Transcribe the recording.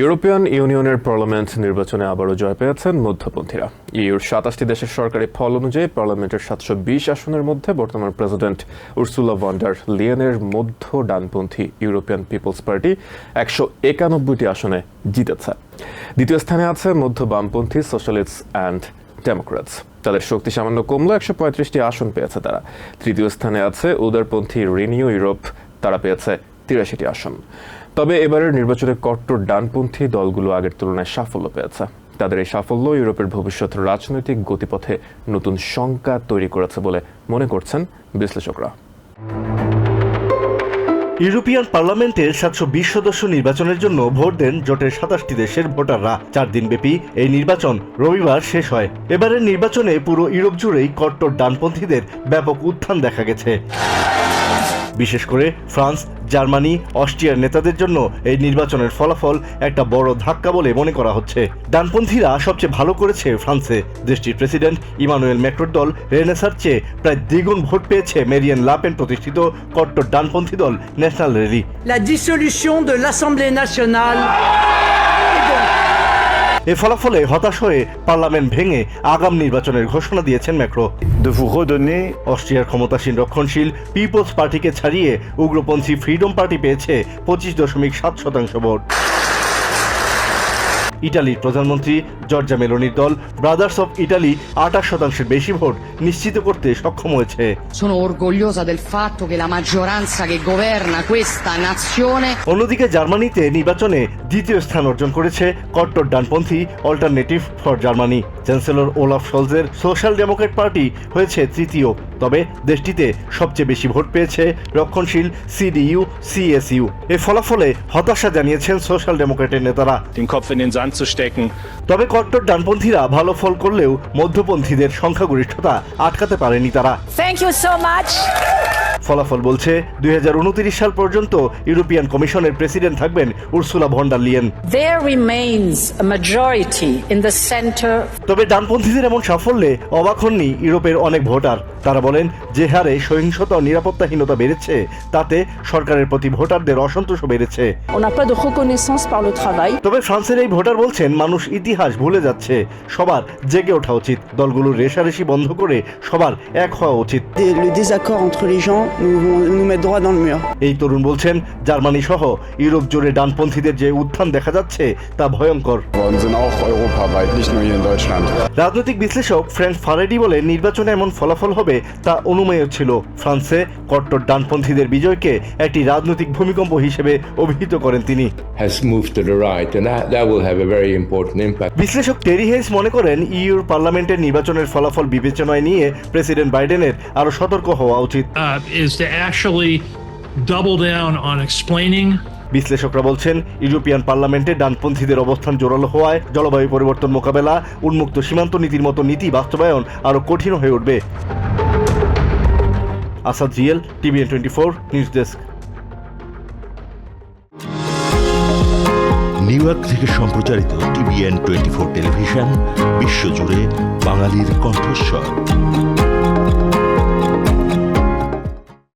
European ইউনিয়নের parliament নির্বাচনে আবারও জয় পেয়েছেন মধ্যপন্থীরা। ইউর সাতাশটি দেশের সরকারি ফল অনুযায়ী পার্লামেন্টের সাতশো বিশ আসনের মধ্যে বর্তমান প্রেসিডেন্ট উর্সুলা ভন্ডার লিয়েনের মধ্য ডানপন্থী ইউরোপিয়ান পিপলস পার্টি একশো একানব্বইটি আসনে জিতেছে। দ্বিতীয় স্থানে আছে মধ্য বামপন্থী সোশ্যালিস্ট অ্যান্ড ডেমোক্রেটস তাদের শক্তি সামান্য কমলো একশো পঁয়ত্রিশটি আসন পেয়েছে তারা। তৃতীয় স্থানে আছে উদারপন্থী রিনিউ ইউরোপ, তারা পেয়েছে তিরাশিটি আসন। তবে এবারের নির্বাচনে কট্টর ডানপন্থী দলগুলো আগের তুলনায় সাফল্য পেয়েছে। তাদের এই সাফল্য ইউরোপের ভবিষ্যৎ রাজনৈতিক গতিপথে নতুন শঙ্কা তৈরি করেছে বলে মনে করছেন বিশ্লেষকরা। ইউরোপিয়ান পার্লামেন্টের সাতশো বিশ সদস্য নির্বাচনের জন্য ভোট দেন জোটের সাতাশটি দেশের ভোটাররা। চার দিনব্যাপী এই নির্বাচন রবিবার শেষ হয়। এবারের নির্বাচনে পুরো ইউরোপ জুড়েই কট্টর ডানপন্থীদের ব্যাপক উত্থান দেখা গেছে। বিশেষ করে ফ্রান্স, জার্মানি, অস্ট্রিয়ার নেতাদের জন্য এই নির্বাচনের ফলাফল একটা বড় ধাক্কা বলে মনে করা হচ্ছে। ডানপন্থীরা সবচেয়ে ভালো করেছে ফ্রান্সে। দেশটির প্রেসিডেন্ট ইমানুয়েল ম্যাক্রোর দল রেনেসার চেয়ে প্রায় দ্বিগুণ ভোট পেয়েছে মেরিয়ান লাপেন প্রতিষ্ঠিত কট্টর ডানপন্থী দল National Rally. La dissolution de l'Assemblée nationale এ ফলাফলে হতাশ হয়ে পার্লামেন্ট ভেঙে আগাম নির্বাচনের ঘোষণা দিয়েছেন ম্যাক্রো। অস্ট্রিয়ার ক্ষমতাসীন রক্ষণশীল পিপলস পার্টিকে ছাড়িয়ে উগ্রপন্থী ফ্রিডম পার্টি পেয়েছে পঁচিশ দশমিক সাত শতাংশ ভোট। ইটালির প্রধানমন্ত্রী জর্জা মেলোনির দল ব্রাদার্স অফ ইটালি আঠাশ শতাংশের বেশি ভোট নিশ্চিত করতে সক্ষম হয়েছে। Sono orgogliosa del fatto che la maggioranza che governa questa nazione অন্যদিকে জার্মানিতে নির্বাচনে দ্বিতীয় স্থান অর্জন করেছে কট্টর ডানপন্থী Alternative for Germany chancellor Olaf শলজের Social Democrat party হয়েছে তৃতীয় তবে দেশটিতে সবচেয়ে বেশি ভোট পেয়েছে রক্ষণশীল সিডিইউ সিএসইউ এ ফলাফলে হতাশা জানিয়েছেন সোশ্যাল ডেমোক্রেটের নেতারা। Den Kopf in den Sand zu stecken. তবে কট্টর ডানপন্থীরা ভালো ফল করলেও মধ্যপন্থীদের সংখ্যাগরিষ্ঠতা আটকাতে পারেনি তারা থ্যাংক ইউ সো much. ফলাফল বলছে দুই হাজার উনত্রিশ সাল পর্যন্ত ইউরোপিয়ান কমিশনের প্রেসিডেন্ট থাকবেন Ursula von der Leyen. There remains a majority in the center তবে ডানপন্থীদের এমন সাফল্যে অবাক হননি ইউরোপের অনেক ভোটার। তারা বলেন যে হারে সহিংসতা ও নিরাপত্তাহীনতা বেড়েছে তাতে সরকারের প্রতি ভোটারদের অসন্তোষও বেড়েছে। On n'a pas de reconnaissance par le travail. তবে ফ্রান্সের এই ভোটার বলছেন মানুষ ইতিহাস ভুলে যাচ্ছে সবার জেগে ওঠা উচিত। দলগুলোর রেশারেশি বন্ধ করে সবার এক হওয়া উচিত। Nous, nous met droit dans le mur. এই তরুণ বলছেন জার্মানি সহ ইউরোপ জুড়ে ডানপন্থীদের যে উত্থান দেখা যাচ্ছে তা ভয়ঙ্কর. রাজনৈতিক বিশ্লেষক ফ্রেন্ড ফারেডি বলে নির্বাচনে এমন ফলাফল হবে তা অনুমেয় ছিল ফ্রান্সে কট্টর ডানপন্থীদের বিজয়কে একটি রাজনৈতিক ভূমিকম্প হিসেবে অভিহিত করেন তিনি. বিশ্লেষক টেরি হেইস মনে করেন ইউর পার্লামেন্টের নির্বাচনের ফলাফল বিবেচনায় নিয়ে প্রেসিডেন্ট বাইডেনের আরও সতর্ক হওয়া উচিত is to actually double down on explaining. বিশ্লেষকরা বলছেন ইউরোপিয়ান পার্লামেন্টে ডানপন্থীদের অবস্থান জোরালো হওয়ায় জলবায়ু পরিবর্তন মোকাবেলা উন্মুক্ত সীমান্ত নীতির মতো নীতি বাস্তবায়ন আরও কঠিন হয়ে উঠবে। Asad GL TVN twenty four news desk. New York থেকে সম্প্রচারিত টিভিএন টোয়েন্টি ফোর টেলিভিশন বিশ্বজুড়ে বাঙালির কণ্ঠস্বর।